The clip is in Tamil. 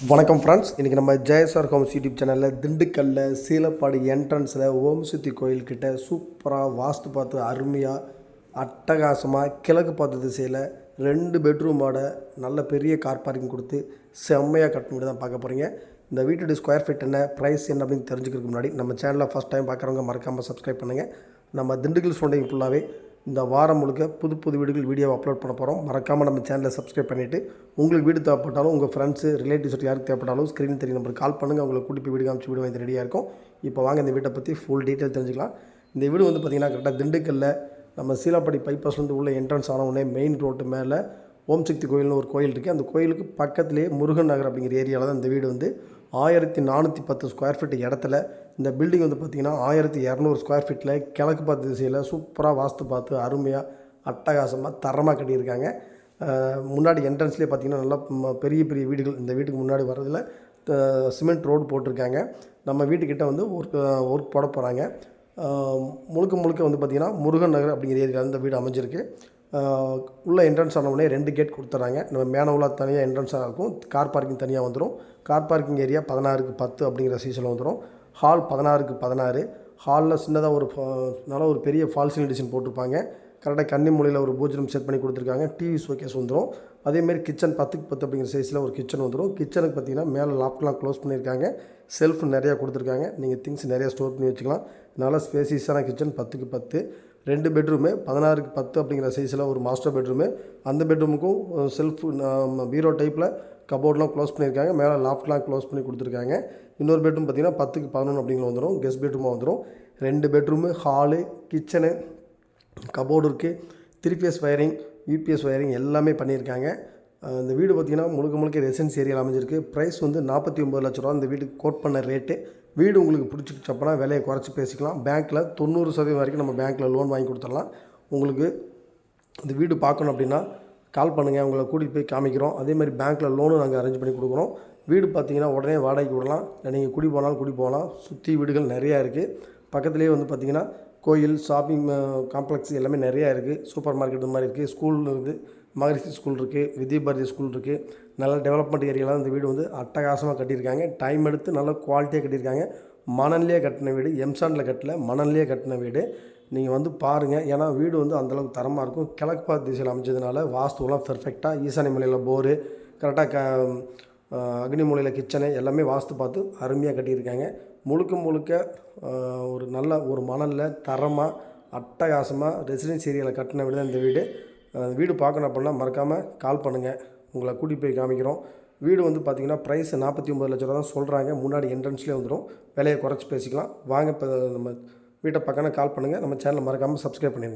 வணக்கம் ஃப்ரெண்ட்ஸ் இன்றைக்கி நம்ம ஜெயசார் ஹோம்ஸ் யூடியூப் சேனலில் திண்டுக்கல்லில் சீலப்பாடி என்ட்ரன்ஸில் ஓம் சுத்தி கோயில்கிட்ட சூப்பராக வாஸ்து பார்த்து அருமையாக அட்டகாசமாக கிழக்கு பார்த்த திசையில் ரெண்டு பெட்ரூமோட நல்ல பெரிய கார் பார்க்கிங் கொடுத்து செம்மையாக கட்ட தான் பார்க்க போகிறீங்க இந்த வீட்டோட ஸ்கொயர் ஃபீட் என்ன ப்ரைஸ் என்ன அப்படின்னு தெரிஞ்சுக்கிறதுக்கு முன்னாடி நம்ம சேனலில் ஃபஸ்ட் டைம் பார்க்குறவங்க மறக்காமல் சப்ஸ்கிரைப் பண்ணுங்கள் நம்ம திண்டுக்கல் சொண்டிங் ஃபுல்லாகவே இந்த வாரம் முழுக்க புது புது வீடுகள் வீடியோ அப்லோட் பண்ண போகிறோம் மறக்காமல் நம்ம சேனலை சப்ஸ்கிரைப் பண்ணிவிட்டு உங்களுக்கு வீடு தேவைப்பட்டாலும் உங்கள் ஃப்ரெண்ட்ஸு ரிலேட்டிவ்ஸ் யாருக்கு தேவைப்பட்டாலும் ஸ்க்ரீன் தெரிய நம்பருக்கு கால் பண்ணுங்கள் உங்களை கூட்டி போய் வீடு காமிச்சு வீடு வாங்கி ரெடியாக இருக்கும். இப்போ வாங்க இந்த வீட்டை பற்றி ஃபுல் டீட்டெயில் தெரிஞ்சுக்கலாம். இந்த வீடு வந்து பார்த்திங்கன்னா கரெக்டாக திண்டுக்கல்ல நம்ம சீலாப்படி பைபாஸ்லேருந்து உள்ள என்ட்ரன்ஸ் ஆன உடனே மெயின் ரோட்டு மேலே ஓம் சக்தி கோயில்னு ஒரு கோயில் இருக்குது அந்த கோயிலுக்கு பக்கத்துலேயே முருகன் நகர் அப்படிங்கிற ஏரியாவில் தான் இந்த வீடு வந்து ஆயிரத்தி நானூற்றி பத்து ஸ்கொயர் ஃபீட் இடத்துல இந்த பில்டிங் வந்து பார்த்திங்கன்னா ஆயிரத்தி இரநூறு ஸ்கொயர் ஃபீட்டில் கிழக்கு பார்த்த திசையில் சூப்பராக வாஸ்து பார்த்து அருமையாக அட்டகாசமாக தரமாக கட்டியிருக்காங்க. முன்னாடி என்ட்ரன்ஸ்லேயே பார்த்திங்கன்னா நல்லா பெரிய பெரிய வீடுகள் இந்த வீட்டுக்கு முன்னாடி வர்றதில் சிமெண்ட் ரோடு போட்டிருக்காங்க. நம்ம வீட்டுக்கிட்ட வந்து ஒர்க் ஒர்க் போட போகிறாங்க முழுக்க முழுக்க வந்து பார்த்திங்கன்னா முருகன் நகர் அப்படிங்கிற ஏரியாவில் இந்த வீடு அமைஞ்சிருக்கு. உள்ள என்ட்ரன்ஸ் ஆனவுடனே ரெண்டு கேட் கொடுத்துட்றாங்க நம்ம மேனவுலா தனியாக என்ட்ரன்ஸாக இருக்கும். கார் பார்க்கிங் தனியாக வந்துடும் கார் பார்க்கிங் ஏரியா பதினாறுக்கு பத்து அப்படிங்கிற சீசனில் வந்துடும் ஹால் பதினாறுக்கு பதினாறு. ஹாலில் சின்னதாக ஒரு ஃபா- ஒரு பெரிய ஃபால்சிங் எடிஷன் போட்டிருப்பாங்க. கரெக்டாக கன்னி மூலையில் ஒரு பூஜனம் செட் பண்ணி கொடுத்துருக்காங்க. டிவி ஷோகேஸ் வந்துடும் அதேமாரி கிச்சன் பத்துக்கு பத்து அப்படிங்கிற சைஸில் ஒரு கிச்சன் வந்துடும் கிச்சனுக்கு பார்த்தீங்கன்னா மேலே லாப்ட்லாம் க்ளோஸ் பண்ணியிருக்காங்க. செல்ஃப் நிறையா கொடுத்துருக்காங்க. நீங்கள் திங்ஸ் நிறையா ஸ்டோர் பண்ணி வச்சுக்கலாம். நல்லா ஸ்பேசியஸான கிச்சன் பத்துக்கு பத்து. ரெண்டு பெட்ரூமு பதினாறுக்கு பத்து அப்படிங்கிற சைஸில் ஒரு மாஸ்டர் பெட்ரூமு அந்த பெட்ரூமுக்கும் செல்ஃப் பீரோ டைப்பில் கபோர்ட்லாம் க்ளோஸ் பண்ணியிருக்காங்க. மேலே லாஃப்ட்லாம் க்ளோஸ் பண்ணி கொடுத்துருக்காங்க. இன்னொரு பெட்ரூம் பார்த்தீங்கன்னா பத்துக்கு பதினொன்று அப்படிங்கிற வந்துடும் கெஸ்ட் பெட்ரூமாக வந்துடும் ரெண்டு பெட்ரூமு ஹாலு கிச்சனு கபோர்டு இருக்குது three phase wiring UPS wiring எல்லாமே பண்ணியிருக்காங்க. இந்த வீடு பார்த்திங்கன்னா முழுக்க முழுக்க ரெசிடென்சி ஏரியாவில் அமைஞ்சிருக்கு. ப்ரைஸ் வந்து நாற்பத்தி ஒம்பது லட்ச ரூபா. இந்த வீட்டுக்கு கோட் பண்ண ரேட்டு வீடு உங்களுக்கு பிடிச்சிச்சப்பனா விலையை குறைச்சி பேசிக்கலாம். பேங்க்கில் தொண்ணூறு சதவீதம் வரைக்கும் நம்ம பேங்க்கில் லோன் வாங்கி கொடுத்துடலாம். உங்களுக்கு இந்த வீடு பார்க்கணும் அப்படின்னா கால் பண்ணுங்கள் உங்களை கூட்டிகிட்டு போய் காமிக்கிறோம். அதே மாதிரி பேங்க்கில் லோனும் நாங்கள் அரேஞ்ச் பண்ணி கொடுக்குறோம். வீடு பார்த்தீங்கன்னா உடனே வாடகைக்கு விடலாம். நீங்கள் குடி போனாலும் குடி போகலாம். சுற்றி வீடுகள் நிறையா இருக்குது பக்கத்துலேயே வந்து பார்த்திங்கன்னா கோயில் ஷாப்பிங் காம்ப்ளெக்ஸ் எல்லாமே நிறையா இருக்குது சூப்பர் மார்க்கெட் இந்த மாதிரி இருக்குது ஸ்கூல் இருக்குது மகரிஷி ஸ்கூல் இருக்குது வித்யபாரதி ஸ்கூல் இருக்குது நல்ல டெவலப்மெண்ட் ஏரியாவில் இந்த வீடு வந்து அட்டகாசமாக கட்டியிருக்காங்க. டைம் எடுத்து நல்ல குவாலிட்டியாக கட்டியிருக்காங்க. மணல்லையே கட்டின வீடு எம்சாண்டில் கட்டல மணல்லையே கட்டின வீடு. நீங்கள் வந்து பாருங்கள் ஏன்னா வீடு வந்து அந்தளவுக்கு தரமாக இருக்கும். கிழக்கு பார்த்து திசையில் அமைஞ்சதுனால வாஸ்துவெலாம் பெர்ஃபெக்டாக ஈசானி மலையில் போரு கரெக்டாக க அக்னி மூலையில் கிச்சனு எல்லாமே வாஸ்து பார்த்து அருமையாக கட்டியிருக்காங்க. முழுக்க முழுக்க ஒரு நல்ல ஒரு மணலில் தரமாக அட்டகாசமாக ரெசிடென்சி ஏரியாவில் கட்டின வீடு தான் இந்த வீடு. வீடு பார்க்கணும் அப்படின்னா மறக்காமல் கால் பண்ணுங்கள் உங்களை கூட்டிகிட்டு போய் காமிக்கிறோம். வீடு வந்து பார்த்திங்கன்னா ப்ரைஸ் நாற்பத்தி ஒம்பது லட்ச ரூபா தான் சொல்கிறாங்க முன்னாடி என்ட்ரன்ஸ்லேயே வந்துடும் விலையை குறைச்சி பேசிக்கலாம். வாங்க இப்போ நம்ம வீட்டை பக்கம் கால் பண்ணுங்கள் நம்ம சேனலை மறக்காமல் சப்ஸ்கிரைப் பண்ணிடுங்க.